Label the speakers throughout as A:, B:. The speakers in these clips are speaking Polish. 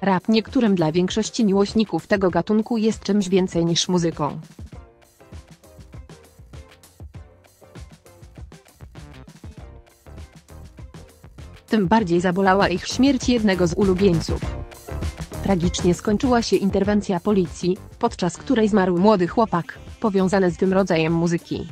A: Rap niektórym dla większości miłośników tego gatunku jest czymś więcej niż muzyką. Tym bardziej zabolała ich śmierć jednego z ulubieńców. Tragicznie skończyła się interwencja policji, podczas której zmarł młody chłopak, powiązany z tym rodzajem muzyki.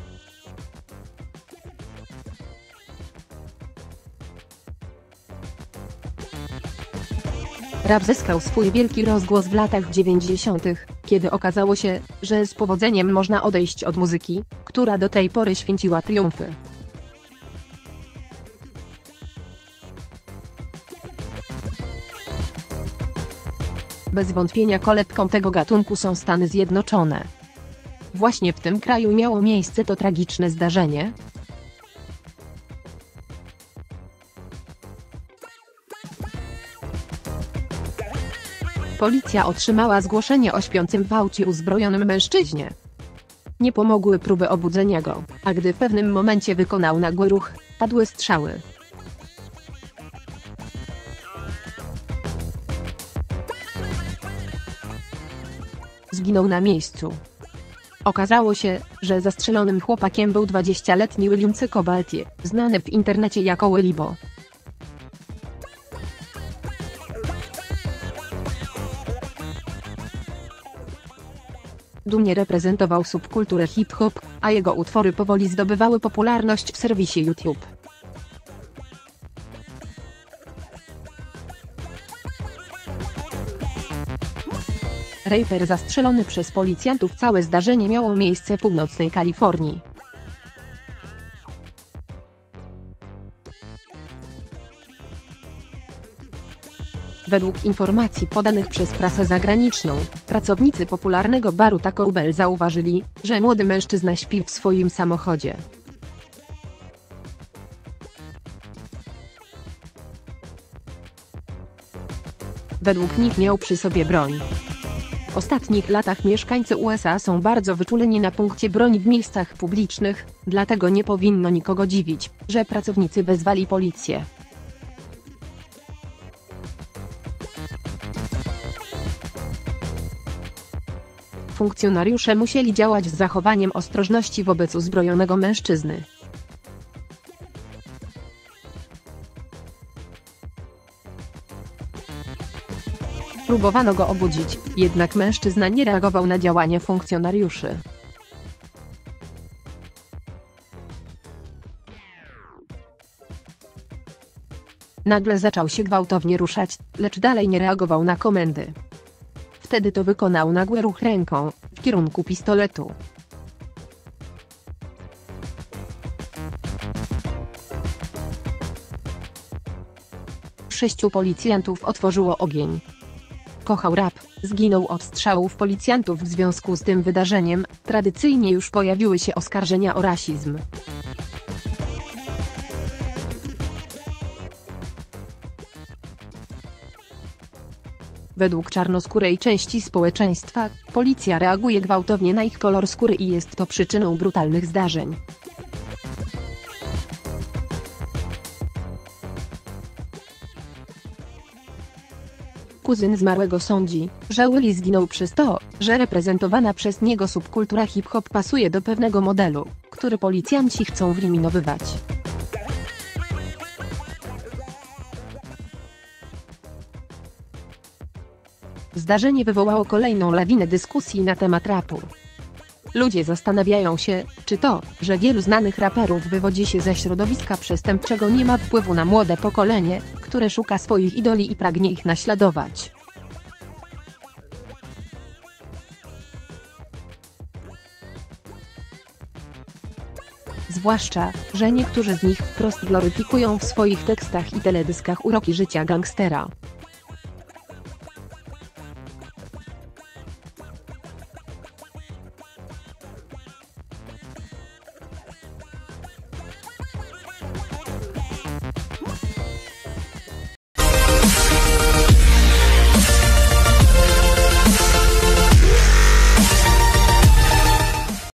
A: Rap zyskał swój wielki rozgłos w latach 90., kiedy okazało się, że z powodzeniem można odejść od muzyki, która do tej pory święciła triumfy. Bez wątpienia kolebką tego gatunku są Stany Zjednoczone. Właśnie w tym kraju miało miejsce to tragiczne zdarzenie, Policja otrzymała zgłoszenie o śpiącym w aucie uzbrojonym mężczyźnie. Nie pomogły próby obudzenia go, a gdy w pewnym momencie wykonał nagły ruch, padły strzały. Zginął na miejscu. Okazało się, że zastrzelonym chłopakiem był 20-letni William. Cobaltie, znany w internecie jako Willibo. Dumnie reprezentował subkulturę hip-hop, a jego utwory powoli zdobywały popularność w serwisie YouTube. Raper zastrzelony przez policjantów Całe zdarzenie miało miejsce w północnej Kalifornii. Według informacji podanych przez prasę zagraniczną, pracownicy popularnego baru Taco Bell zauważyli, że młody mężczyzna śpi w swoim samochodzie. Według nich miał przy sobie broń. W ostatnich latach mieszkańcy USA są bardzo wyczuleni na punkcie broni w miejscach publicznych, dlatego nie powinno nikogo dziwić, że pracownicy wezwali policję. Funkcjonariusze musieli działać z zachowaniem ostrożności wobec uzbrojonego mężczyzny. Próbowano go obudzić, jednak mężczyzna nie reagował na działanie funkcjonariuszy. Nagle zaczął się gwałtownie ruszać, lecz dalej nie reagował na komendy. Wtedy to wykonał nagły ruch ręką, w kierunku pistoletu. Sześciu policjantów otworzyło ogień. Kochał rap, zginął od strzałów policjantów w związku z tym wydarzeniem, tradycyjnie już pojawiły się oskarżenia o rasizm. Według czarnoskórej części społeczeństwa, policja reaguje gwałtownie na ich kolor skóry i jest to przyczyną brutalnych zdarzeń. Kuzyn zmarłego sądzi, że Willy zginął przez to, że reprezentowana przez niego subkultura hip-hop pasuje do pewnego modelu, który policjanci chcą wyeliminowywać. Zdarzenie wywołało kolejną lawinę dyskusji na temat rapu. Ludzie zastanawiają się, czy to, że wielu znanych raperów wywodzi się ze środowiska przestępczego nie ma wpływu na młode pokolenie, które szuka swoich idoli i pragnie ich naśladować. Zwłaszcza, że niektórzy z nich wprost gloryfikują w swoich tekstach i teledyskach uroki życia gangstera.